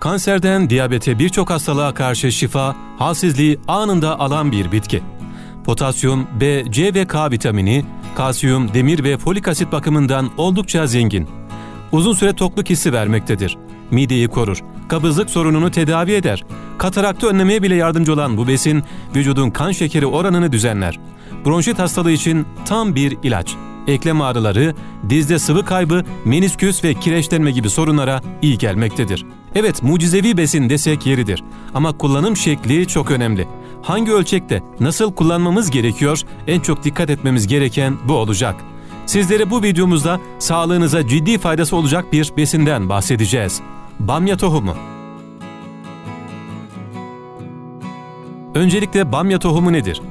Kanserden diyabete birçok hastalığa karşı şifa, halsizliği anında alan bir bitki. Potasyum, B, C ve K vitamini, kalsiyum, demir ve folik asit bakımından oldukça zengin. Uzun süre tokluk hissi vermektedir. Mideyi korur, kabızlık sorununu tedavi eder. Kataraktı önlemeye bile yardımcı olan bu besin, vücudun kan şekeri oranını düzenler. Bronşit hastalığı için tam bir ilaç. Eklem ağrıları, dizde sıvı kaybı, menisküs ve kireçlenme gibi sorunlara iyi gelmektedir. Evet mucizevi besin desek yeridir ama kullanım şekli çok önemli. Hangi ölçekte nasıl kullanmamız gerekiyor en çok dikkat etmemiz gereken bu olacak. Sizlere bu videomuzda sağlığınıza ciddi faydası olacak bir besinden bahsedeceğiz. Bamya tohumu. Öncelikle bamya tohumu nedir?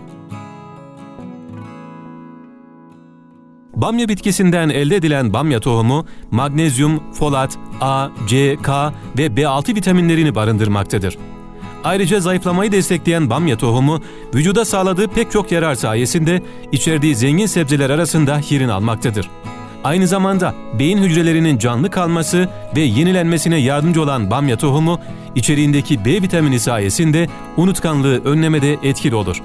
Bamya bitkisinden elde edilen bamya tohumu magnezyum, folat, A, C, K ve B6 vitaminlerini barındırmaktadır. Ayrıca zayıflamayı destekleyen bamya tohumu vücuda sağladığı pek çok yarar sayesinde içerdiği zengin sebzeler arasında yerini almaktadır. Aynı zamanda beyin hücrelerinin canlı kalması ve yenilenmesine yardımcı olan bamya tohumu içeriğindeki B vitamini sayesinde unutkanlığı önlemede etkili olur.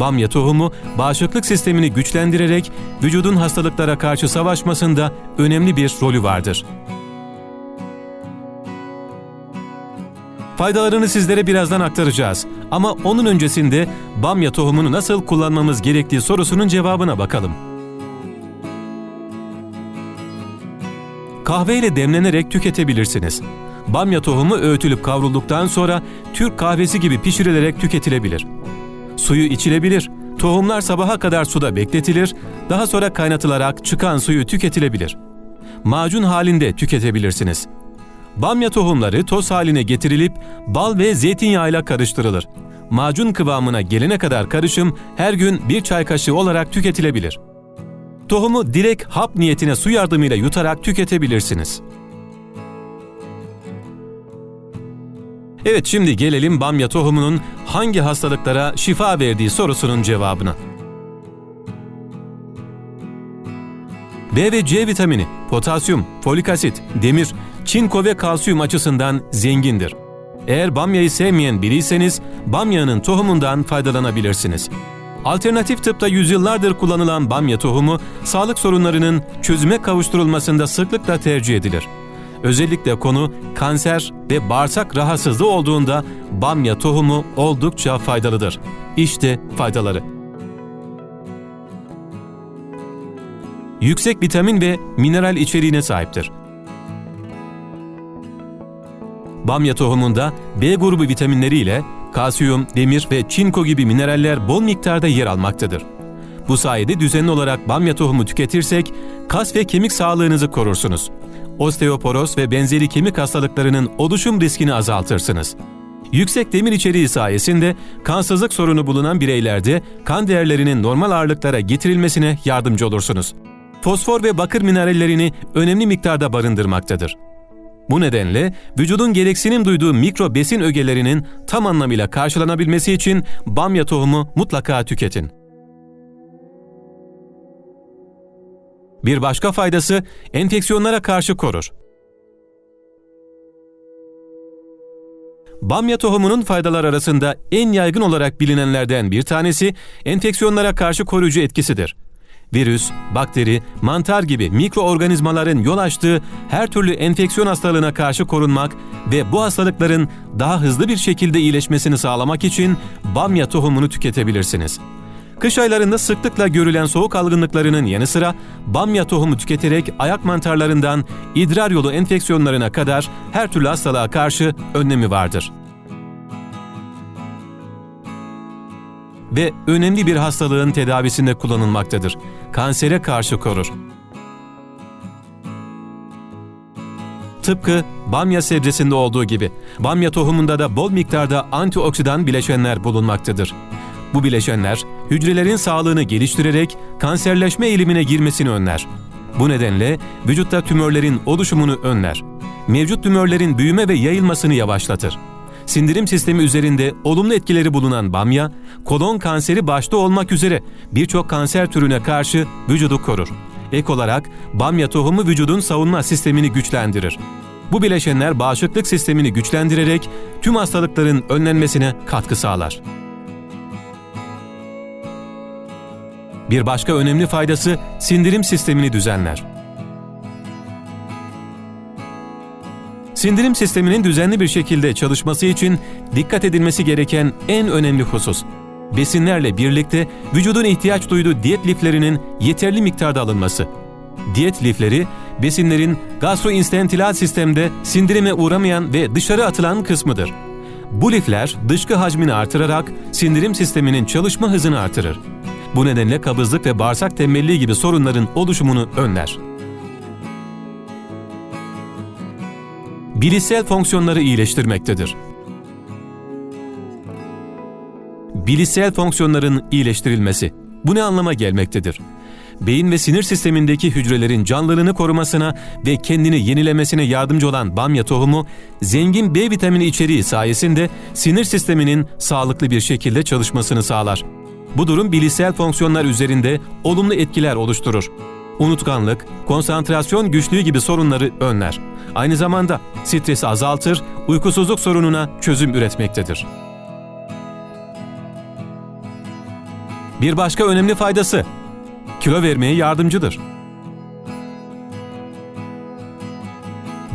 Bamya tohumu bağışıklık sistemini güçlendirerek vücudun hastalıklara karşı savaşmasında önemli bir rolü vardır. Faydalarını sizlere birazdan aktaracağız. Ama onun öncesinde bamya tohumunu nasıl kullanmamız gerektiği sorusunun cevabına bakalım. Kahveyle demlenerek tüketebilirsiniz. Bamya tohumu öğütülüp kavrulduktan sonra Türk kahvesi gibi pişirilerek tüketilebilir. Suyu içilebilir. Tohumlar sabaha kadar suda bekletilir, daha sonra kaynatılarak çıkan suyu tüketilebilir. Macun halinde tüketebilirsiniz. Bamya tohumları toz haline getirilip bal ve zeytinyağıyla karıştırılır. Macun kıvamına gelene kadar karışım her gün bir çay kaşığı olarak tüketilebilir. Tohumu direkt hap niyetine su yardımıyla yutarak tüketebilirsiniz. Evet şimdi gelelim bamya tohumunun hangi hastalıklara şifa verdiği sorusunun cevabına. B ve C vitamini, potasyum, folik asit, demir, çinko ve kalsiyum açısından zengindir. Eğer bamyayı sevmeyen biriyseniz bamyanın tohumundan faydalanabilirsiniz. Alternatif tıpta yüzyıllardır kullanılan bamya tohumu sağlık sorunlarının çözüme kavuşturulmasında sıklıkla tercih edilir. Özellikle konu kanser ve bağırsak rahatsızlığı olduğunda bamya tohumu oldukça faydalıdır. İşte faydaları. Yüksek vitamin ve mineral içeriğine sahiptir. Bamya tohumunda B grubu vitaminleri ile kalsiyum, demir ve çinko gibi mineraller bol miktarda yer almaktadır. Bu sayede düzenli olarak bamya tohumu tüketirsek kas ve kemik sağlığınızı korursunuz. Osteoporoz ve benzeri kemik hastalıklarının oluşum riskini azaltırsınız. Yüksek demir içeriği sayesinde kansızlık sorunu bulunan bireylerde kan değerlerinin normal ağırlıklara getirilmesine yardımcı olursunuz. Fosfor ve bakır minerallerini önemli miktarda barındırmaktadır. Bu nedenle vücudun gereksinim duyduğu mikro besin ögelerinin tam anlamıyla karşılanabilmesi için bamya tohumu mutlaka tüketin. Bir başka faydası enfeksiyonlara karşı korur. Bamya tohumunun faydalar arasında en yaygın olarak bilinenlerden bir tanesi enfeksiyonlara karşı koruyucu etkisidir. Virüs, bakteri, mantar gibi mikroorganizmaların yol açtığı her türlü enfeksiyon hastalığına karşı korunmak ve bu hastalıkların daha hızlı bir şekilde iyileşmesini sağlamak için bamya tohumunu tüketebilirsiniz. Kış aylarında sıklıkla görülen soğuk algınlıklarının yanı sıra bamya tohumu tüketerek ayak mantarlarından idrar yolu enfeksiyonlarına kadar her türlü hastalığa karşı önlemi vardır. Ve önemli bir hastalığın tedavisinde kullanılmaktadır. Kansere karşı korur. Tıpkı bamya sebzesinde olduğu gibi bamya tohumunda da bol miktarda antioksidan bileşenler bulunmaktadır. Bu bileşenler hücrelerin sağlığını geliştirerek kanserleşme eğilimine girmesini önler. Bu nedenle vücutta tümörlerin oluşumunu önler. Mevcut tümörlerin büyüme ve yayılmasını yavaşlatır. Sindirim sistemi üzerinde olumlu etkileri bulunan bamya, kolon kanseri başta olmak üzere birçok kanser türüne karşı vücudu korur. Ek olarak bamya tohumu vücudun savunma sistemini güçlendirir. Bu bileşenler bağışıklık sistemini güçlendirerek tüm hastalıkların önlenmesine katkı sağlar. Bir başka önemli faydası sindirim sistemini düzenler. Sindirim sisteminin düzenli bir şekilde çalışması için dikkat edilmesi gereken en önemli husus, besinlerle birlikte vücudun ihtiyaç duyduğu diyet liflerinin yeterli miktarda alınması. Diyet lifleri, besinlerin gastrointestinal sistemde sindirime uğramayan ve dışarı atılan kısmıdır. Bu lifler dışkı hacmini artırarak sindirim sisteminin çalışma hızını artırır. Bu nedenle kabızlık ve bağırsak tembelliği gibi sorunların oluşumunu önler. Bilişsel fonksiyonları iyileştirmektedir. Bilişsel fonksiyonların iyileştirilmesi. Bu ne anlama gelmektedir? Beyin ve sinir sistemindeki hücrelerin canlılığını korumasına ve kendini yenilemesine yardımcı olan bamya tohumu, zengin B vitamini içeriği sayesinde sinir sisteminin sağlıklı bir şekilde çalışmasını sağlar. Bu durum bilişsel fonksiyonlar üzerinde olumlu etkiler oluşturur. Unutkanlık, konsantrasyon güçlüğü gibi sorunları önler. Aynı zamanda stresi azaltır, uykusuzluk sorununa çözüm üretmektedir. Bir başka önemli faydası, kilo vermeye yardımcıdır.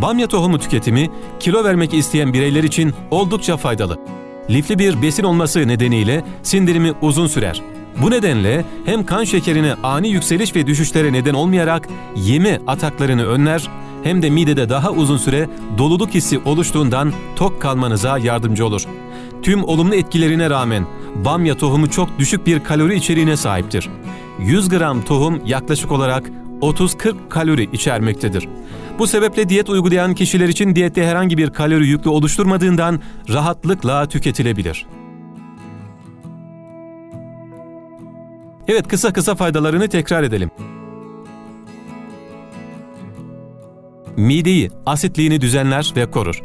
Bamya tohumu tüketimi kilo vermek isteyen bireyler için oldukça faydalı. Lifli bir besin olması nedeniyle sindirimi uzun sürer. Bu nedenle hem kan şekerine ani yükseliş ve düşüşlere neden olmayarak yeme ataklarını önler hem de midede daha uzun süre doluluk hissi oluştuğundan tok kalmanıza yardımcı olur. Tüm olumlu etkilerine rağmen bamya tohumu çok düşük bir kalori içeriğine sahiptir. 100 gram tohum yaklaşık olarak 30-40 kalori içermektedir. Bu sebeple diyet uygulayan kişiler için diyette herhangi bir kalori yüklü oluşturmadığından rahatlıkla tüketilebilir. Evet kısa kısa faydalarını tekrar edelim. Mideyi, asitliğini düzenler ve korur.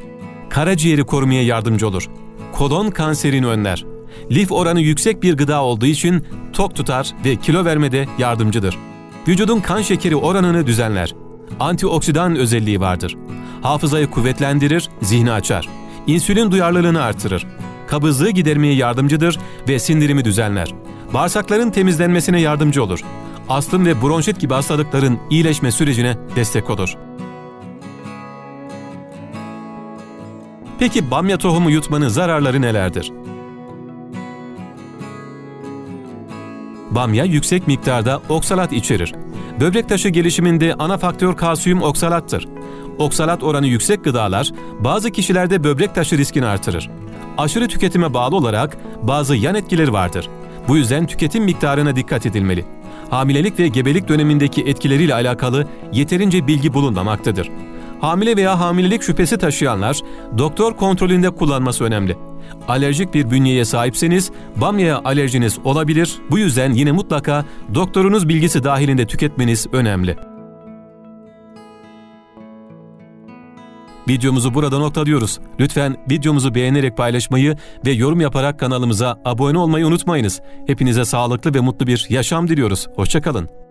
Karaciğeri korumaya yardımcı olur. Kolon kanserini önler. Lif oranı yüksek bir gıda olduğu için tok tutar ve kilo vermede yardımcıdır. Vücudun kan şekeri oranını düzenler. Antioksidan özelliği vardır. Hafızayı kuvvetlendirir, zihni açar. İnsülin duyarlılığını artırır. Kabızlığı gidermeye yardımcıdır ve sindirimi düzenler. Bağırsakların temizlenmesine yardımcı olur. Astım ve bronşit gibi hastalıkların iyileşme sürecine destek olur. Peki bamya tohumu yutmanın zararları nelerdir? Bamya yüksek miktarda oksalat içerir. Böbrek taşı gelişiminde ana faktör kalsiyum oksalattır. Oksalat oranı yüksek gıdalar bazı kişilerde böbrek taşı riskini artırır. Aşırı tüketime bağlı olarak bazı yan etkileri vardır. Bu yüzden tüketim miktarına dikkat edilmeli. Hamilelik ve gebelik dönemindeki etkileriyle alakalı yeterince bilgi bulunmamaktadır. Hamile veya hamilelik şüphesi taşıyanlar doktor kontrolünde kullanması önemli. Alerjik bir bünyeye sahipseniz bamyaya alerjiniz olabilir. Bu yüzden yine mutlaka doktorunuz bilgisi dahilinde tüketmeniz önemli. Videomuzu burada noktalıyoruz. Lütfen videomuzu beğenerek paylaşmayı ve yorum yaparak kanalımıza abone olmayı unutmayınız. Hepinize sağlıklı ve mutlu bir yaşam diliyoruz. Hoşçakalın.